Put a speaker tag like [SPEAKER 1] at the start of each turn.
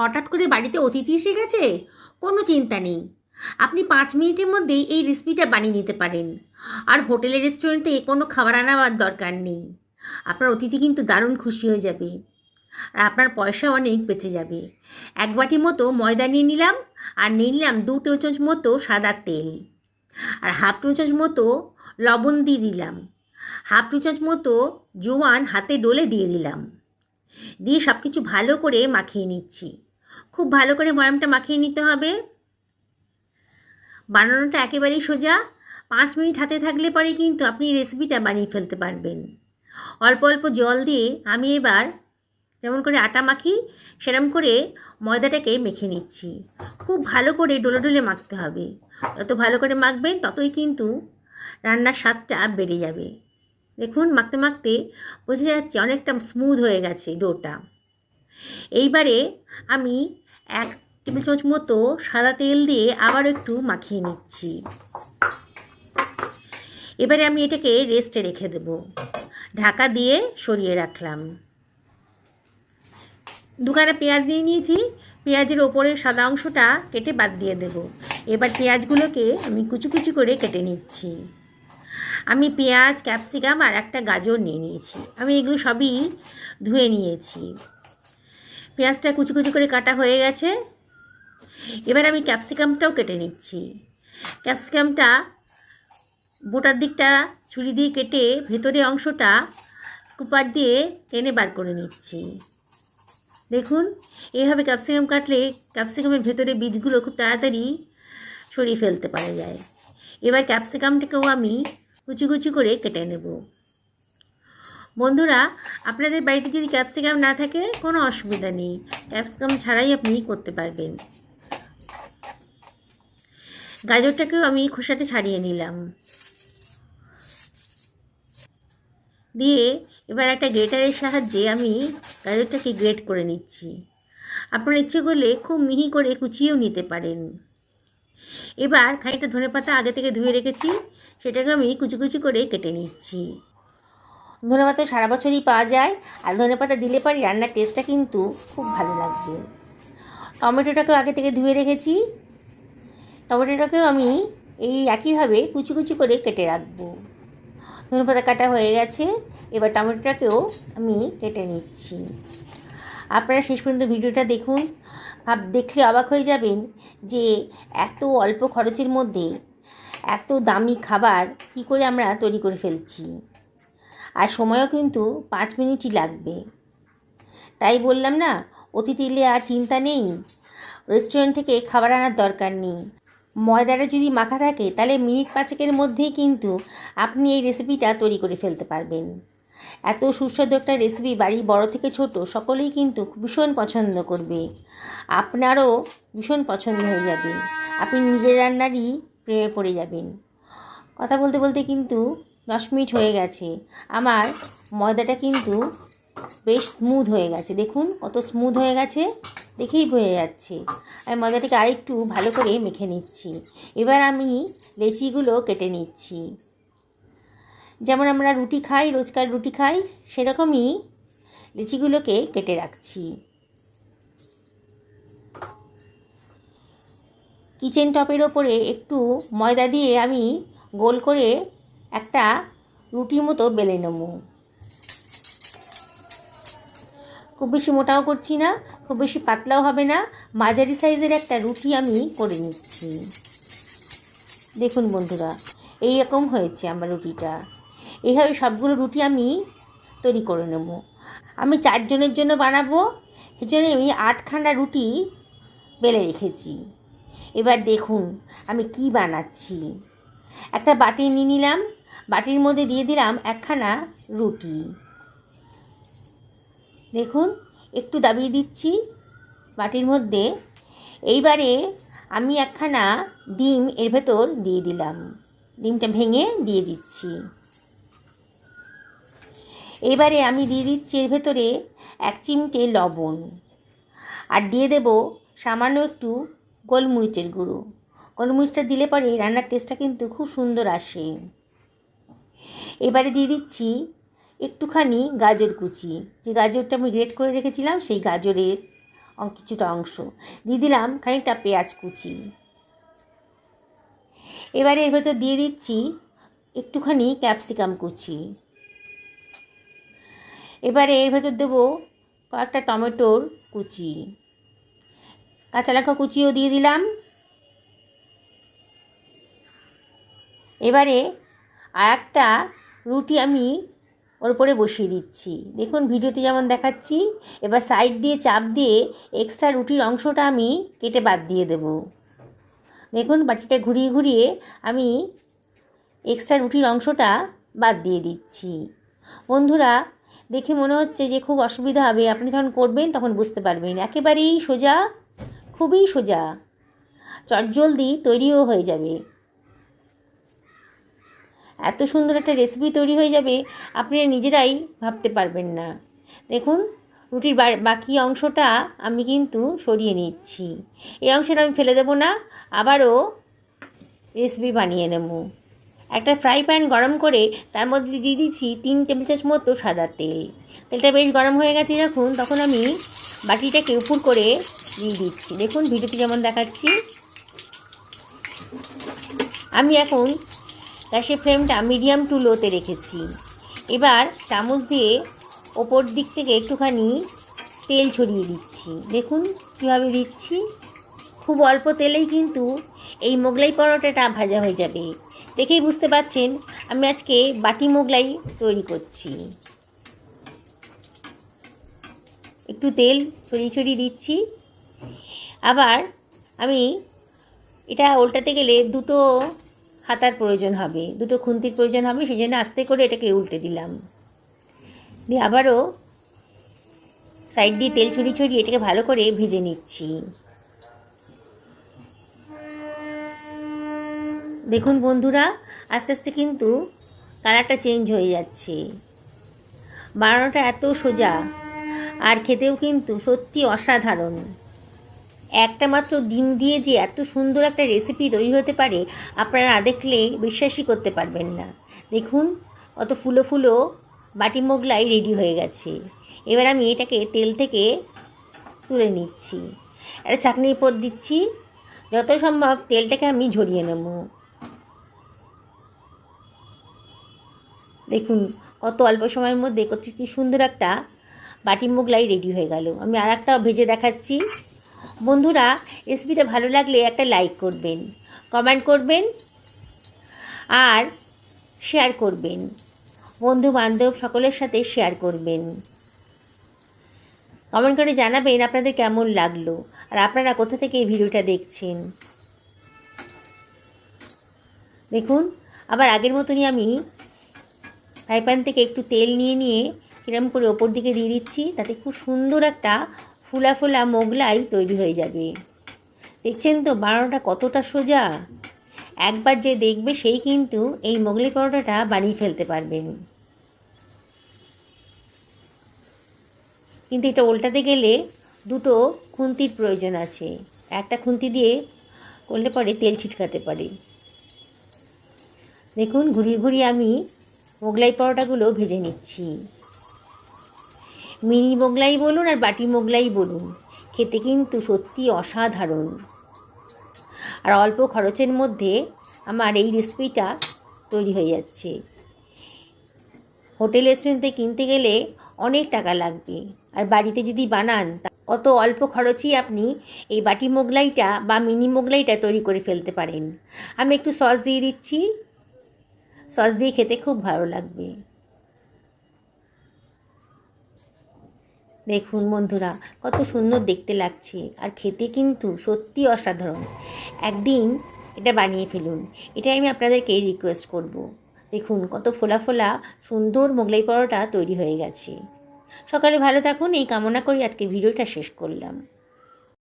[SPEAKER 1] হঠাৎ করে বাড়িতে অতিথি এসে গেছে? কোনো চিন্তা নেই। আপনি পাঁচ মিনিটের মধ্যেই এই রেসিপিটা বানিয়ে নিতে পারেন। আর হোটেলের রেস্টুরেন্টে কোনো খাবার আনাবার দরকার নেই। আপনার অতিথি কিন্তু দারুণ খুশি হয়ে যাবে। আর আপনার পয়সা অনেক বেঁচে যাবে। এক বাটি মতো ময়দা নিয়ে নিলাম আর নিয়ে নিলাম দু টেবিল চামচ মতো সাদা তেল। আর হাফ টেবিল চামচ মতো লবণ দিয়ে দিলাম। হাফ টেবিল চামচ মতো জোয়ান হাতে ডলে দিয়ে দিলাম। দিয়ে সব কিছু ভালো করে মাখিয়ে নিচ্ছি। খুব ভালো করে ময়ামটা মাখিয়ে নিতে হবে। বানানোটা একেবারেই সোজা। পাঁচ মিনিট হাতে থাকলে পরে কিন্তু আপনি রেসিপিটা বানিয়ে ফেলতে পারবেন। অল্প অল্প জল দিয়ে আমি এবার যেমন করে আটা মাখি, সেরম করে ময়দাটাকে মেখে নিচ্ছি। খুব ভালো করে ডোলে ডোলে মাখতে হবে। যত ভালো করে মাখবেন ততই কিন্তু রান্নার স্বাদটা বেড়ে যাবে। দেখুন, মাখতে মাখতে বোঝা যাচ্ছে অনেকটা স্মুথ হয়ে গেছে ডোটা। এইবারে আমি এক টেবিল চামচ মতো সাদা তেল দিয়ে আবার একটু মাখিয়ে নিচ্ছি। এবারে আমি এটাকে রেস্টে রেখে দেব। ঢাকা দিয়ে সরিয়ে রাখলাম। দোকানে পেঁয়াজ নিয়ে নিয়েছি। পেঁয়াজের ওপরের সাদা অংশটা কেটে বাদ দিয়ে দেব। এবার পেঁয়াজগুলোকে আমি কুচি কুচি করে কেটে নিচ্ছি। আমি পেঁয়াজ, ক্যাপসিকাম আর একটা গাজর নিয়ে নিয়েছি। আমি এগুলো সবই ধুয়ে নিয়েছি। পেঁয়াজটা কুচি কুচি করে কাটা হয়ে গেছে। এবার আমি ক্যাপসিকামটাও কেটে নিচ্ছি। ক্যাপসিকামটা বোটার দিকটা ছুরি দিয়ে কেটে ভেতরে অংশটা স্কুপার দিয়ে টেনে বার করে নিচ্ছি। দেখুন, এইভাবে ক্যাপসিকাম কাটলে ক্যাপসিকামের ভেতরে বীজগুলো খুব তাড়াতাড়ি সরিয়ে ফেলতে পারা যায়। এবার ক্যাপসিকামটাকেও আমি কুচি কুচি করে কেটে নেব। বন্ধুরা, আপনাদের বাড়িতে যদি ক্যাপসিকাম না থাকে, কোনো অসুবিধা নেই। ক্যাপসিকাম ছাড়াই আপনি করতে পারবেন। গাজরটাকেও আমি খোসাটা ছাড়িয়ে নিলাম। দিয়ে এবার একটা গ্রেটারের সাহায্যে আমি গাজরটাকে গ্রেট করে নিচ্ছি। আপনার ইচ্ছে করলে খুব মিহি করে কুচিয়েও নিতে পারেন। এবার খানিকটা ধনে পাতা আগে থেকে ধুয়ে রেখেছি, সেটাকে আমি কুচি কুচি করে কেটে নিচ্ছি। ধনে পাতা সারা বছরই পাওয়া যায়, আর ধনে পাতা দিলে পরে রান্নার টেস্টটা কিন্তু খুব ভালো লাগবে। টমেটোটাকেও আগে থেকে ধুয়ে রেখেছি। টমেটোটাকেও আমি এই একইভাবে কুচি কুচি করে কেটে রাখব। ধনে পাতা কাটা হয়ে গেছে, এবার টমেটোটাকেও আমি কেটে নিচ্ছি। আপনারা শেষ পর্যন্ত ভিডিওটা দেখুন। ভাব দেখলে অবাক হয়ে যাবেন যে এত অল্প খরচের মধ্যে এত দামি খাবার কি করে আমরা তৈরি করে ফেলছি। আর সময়ও কিন্তু পাঁচ মিনিটই লাগবে। তাই বললাম না, অতিথি এলে আর চিন্তা নেই। রেস্টুরেন্ট থেকে খাবার আনার দরকার নেই। ময়দাটা যদি মাখা থাকে, তাহলে মিনিট পাঁচেকের মধ্যেই কিন্তু আপনি এই রেসিপিটা তৈরি করে ফেলতে পারবেন। এত সুস্বাদু একটা রেসিপি বাড়ির বড় থেকে ছোট সকলেই কিন্তু ভীষণ পছন্দ করবে। আপনারও ভীষণ পছন্দ হয়ে যাবে। আপনি নিজের রান্নারই প্রেমে পড়ে যাবেন। কথা বলতে বলতে কিন্তু দশ মিনিট হয়ে গেছে। আমার ময়দাটা কিন্তু বেশ স্মুথ হয়ে গেছে। দেখুন কত স্মুথ হয়ে গেছে, দেখেই বোঝা যাচ্ছে। আমি ময়দাটাকে আরেকটু ভালো করে মেখে নিচ্ছি। এবার আমি লেচিগুলো কেটে নিচ্ছি। যেমন আমরা রুটি খাই, রোজকার রুটি খাই, সেরকমই লিচিগুলোকে কেটে রাখছি। কিচেন টপের ওপরে একটু ময়দা দিয়ে আমি গোল করে একটা রুটির মতো বেলে নেব। খুব বেশি মোটাও করছি না, খুব বেশি পাতলাও হবে না। মাঝারি সাইজের একটা রুটি আমি করে নিচ্ছি। দেখুন বন্ধুরা, এই রকম হয়েছে আমার রুটিটা। এইভাবে সবগুলো রুটি আমি তৈরি করে নেব। আমি চারজনের জন্য বানাবো জন্য আমি আটখানা রুটি বেলে রেখেছি। এবার দেখুন আমি কি বানাচ্ছি। একটা বাটি নিয়ে নিলাম বাটির মধ্যে দিয়ে দিলাম একখানা রুটি। দেখুন, একটু দাবিয়ে দিচ্ছি বাটির মধ্যে। এইবারে আমি একখানা ডিম এর ভেতর দিয়ে দিলাম। ডিমটা ভেঙে দিয়ে দিচ্ছি। এবারে আমি দিয়ে দিচ্ছি এর ভেতরে এক চিমটে লবণ। আর দিয়ে দেব সামান্য একটু গোলমরিচের গুঁড়ো। গোলমরিচটা দিলে পরে রান্নার টেস্টটা কিন্তু খুব সুন্দর আসে। এবারে দিয়ে দিচ্ছি একটুখানি গাজর কুচি। যে গাজরটা আমি গ্রেট করে রেখেছিলাম, সেই গাজরের কিছুটা অংশ। দিয়ে দিলাম খানিকটা পেঁয়াজ কুচি। এবারে এর ভেতর দিয়ে দিচ্ছি একটুখানি ক্যাপসিকাম কুচি। এবারে এর ভেতর দেবো কয়েকটা টমেটোর কুচি। কাঁচা লঙ্কা কুচিও দিয়ে দিলাম। এবারে আর একটা রুটি আমি ওর উপরে বসিয়ে দিচ্ছি। দেখুন, ভিডিওতে যেমন দেখাচ্ছি, এবার সাইড দিয়ে, চাপ দিয়ে এক্সট্রা রুটির অংশটা আমি কেটে বাদ দিয়ে দেব। দেখুন, বাটিটা ঘুরিয়ে ঘুরিয়ে আমি এক্সট্রা রুটির অংশটা বাদ দিয়ে দিচ্ছি। বন্ধুরা, দেখে মনে হচ্ছে যে খুব অসুবিধা হবে। আপনি যখন করবেন, তখন বুঝতে পারবেন। একেবারেই সোজা, খুবই সোজা। চটজলদি তৈরিও হয়ে যাবে। এত সুন্দর একটা রেসিপি তৈরি হয়ে যাবে, আপনারা নিজেরাই ভাবতে পারবেন না। দেখুন, রুটির বাকি অংশটা আমি কিন্তু সরিয়ে নিচ্ছি। এই অংশটা আমি ফেলে দেবো না, আবারও রেসিপি বানিয়ে নেব। একটা ফ্রাই প্যান গরম করে তার মধ্যে দিয়ে দিচ্ছি তিন টেবিল চামচ মতো সাদা তেল। তেলটা বেশ গরম হয়ে গেছে যখন, তখন আমি বাটিটাকে উপর করে দিয়ে দিচ্ছি। দেখুন ভিডিওতে যেমন দেখাচ্ছি। আমি এখন গ্যাসের ফ্লেমটা মিডিয়াম টু লোতে রেখেছি। এবার চামচ দিয়ে ওপর দিক থেকে একটুখানি তেল ছড়িয়ে দিচ্ছি। দেখুন কীভাবে দিচ্ছি। খুব অল্প তেলেই কিন্তু এই মোগলাই পরোটাটা ভাজা হয়ে যাবে। দেখেই বুঝতে পারছেন আমি আজকে বাটি মোগলাই তৈরি করছি। একটু তেল ছড়িয়ে ছড়িয়ে দিচ্ছি। আবার আমি এটা উল্টাতে গেলে দুটো হাতার প্রয়োজন হবে, দুটো খুন্তির প্রয়োজন হবে সেই জন্য আস্তে করে এটাকে উল্টে দিলাম। দিয়ে আবারও সাইড দিয়ে তেল ছড়িয়ে ছড়িয়ে এটাকে ভালো করে ভেজে নিচ্ছি। দেখুন বন্ধুরা, আস্তে আস্তে কিন্তু কালারটা চেঞ্জ হয়ে যাচ্ছে। বানানোটা এত সোজা, আর খেতেও কিন্তু সত্যি অসাধারণ। একটা মাত্র ডিম দিয়ে যে এত সুন্দর একটা রেসিপি তৈরি হতে পারে, আপনারা না দেখলে বিশ্বাসই করতে পারবেন না। দেখুন, অত ফুলো ফুলো বাটি মোগলাই রেডি হয়ে গেছে। এবার আমি এটাকে তেল থেকে তুলে নিচ্ছি। একটা চাকনির পর দিচ্ছি। যত সম্ভব তেলটাকে আমি ঝরিয়ে নেব। দেখুন, কত অল্প সময়ের মধ্যে কত কি সুন্দর একটা বাটি মোগলাই রেডি হয়ে গেল। আমি আর একটা ভেজে দেখাচ্ছি। বন্ধুরা, রেসিপিটা ভালো লাগলে একটা লাইক করবেন কমেন্ট করবেন, আর শেয়ার করবেন। বন্ধু বান্ধব সকলের সাথে শেয়ার করবেন। কমেন্ট করে জানাবেন আপনাদের কেমন লাগল, আর আপনারা কোথা থেকে এই ভিডিওটা দেখছেন। দেখুন, আবার আগের মতনই আমি ফ্রাই প্যান থেকে একটু তেল নিয়ে নিয়ে কিরম করে ওপর দিকে দিয়ে দিচ্ছি, তাতে খুব সুন্দর একটা ফুলা ফুলা মোগলাই তৈরি হয়ে যাবে। দেখছেন তো, বানানোটা কতটা সোজা। একবার যে দেখবে সেই কিন্তু এই মোগলাই পরোটাটা বানিয়ে ফেলতে পারবেন। কিন্তু এটা উল্টাতে গেলে দুটো খুন্তির প্রয়োজন আছে। একটা খুন্তি দিয়ে করলে পরে তেল ছিটকাতে পারে। দেখুন, ঘুরিয়ে ঘুরিয়ে আমি মোগলাই পরোটাগুলো ভেজে নিচ্ছি। মিনি মোগলাই বলুন আর বাটি মোগলাই বলুন। খেতে কিন্তু সত্যি অসাধারণ। আর অল্প খরচের মধ্যে আমার এই রেসিপিটা তৈরি হয়ে যাচ্ছে। হোটেল রেস্টুরেন্টে কিনতে গেলে অনেক টাকা লাগবে। আর বাড়িতে যদি বানান, তা- অত অল্প খরচেই আপনি এই বাটি মোগলাইটা বা মিনি মোগলাইটা তৈরি করে ফেলতে পারেন। আমি একটু সস দিয়ে দিচ্ছি। সস দিয়ে খেতে খুব ভালো লাগবে। দেখুন বন্ধুরা, কত সুন্দর দেখতে লাগছে। আর খেতে কিন্তু সত্যি অসাধারণ। একদিন এটা বানিয়ে ফেলুন। এটাই আমি আপনাদেরকে রিকোয়েস্ট করব। দেখুন কত ফোলা ফোলা সুন্দর মোগলাই পরোটা তৈরি হয়ে গেছে। সকালে ভালো থাকুন, এই কামনা করি আজকে ভিডিওটা শেষ করলাম।